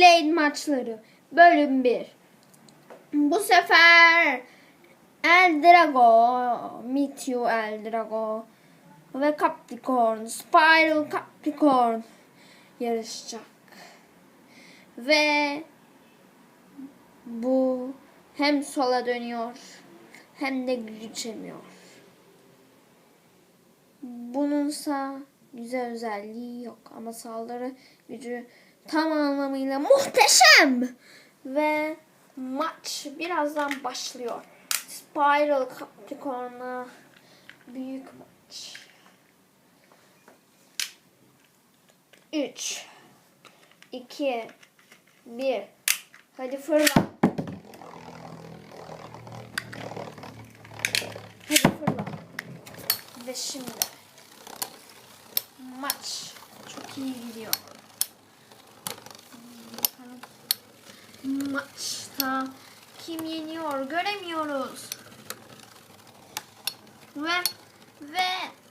Beyblade maçları bölüm 1. Bu sefer El Drago, Meet El Drago ve Capricorn, Spiral Capricorn yarışacak. Ve bu hem sola dönüyor hem de güçemiyor. Bununsa güzel özelliği yok ama saldırı gücü tam anlamıyla muhteşem. Ve maç birazdan başlıyor. Spiral Capricorn'a büyük maç. 3 2 1 Hadi fırla. Hadi fırla. Ve şimdi maç çok iyi gidiyor. Maçta kim yeniyor göremiyoruz. Ve ve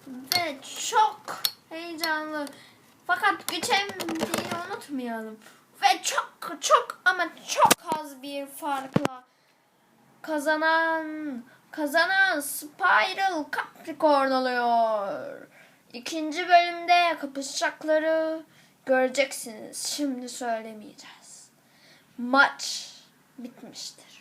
ve çok heyecanlı. Fakat güçemdiğini unutmayalım. Ve çok çok ama çok az bir farkla kazanan kazanan Spiral Capricorn oluyor. İkinci bölümde kapışacakları göreceksiniz. Şimdi söylemeyeceğiz. Maç bitmiştir.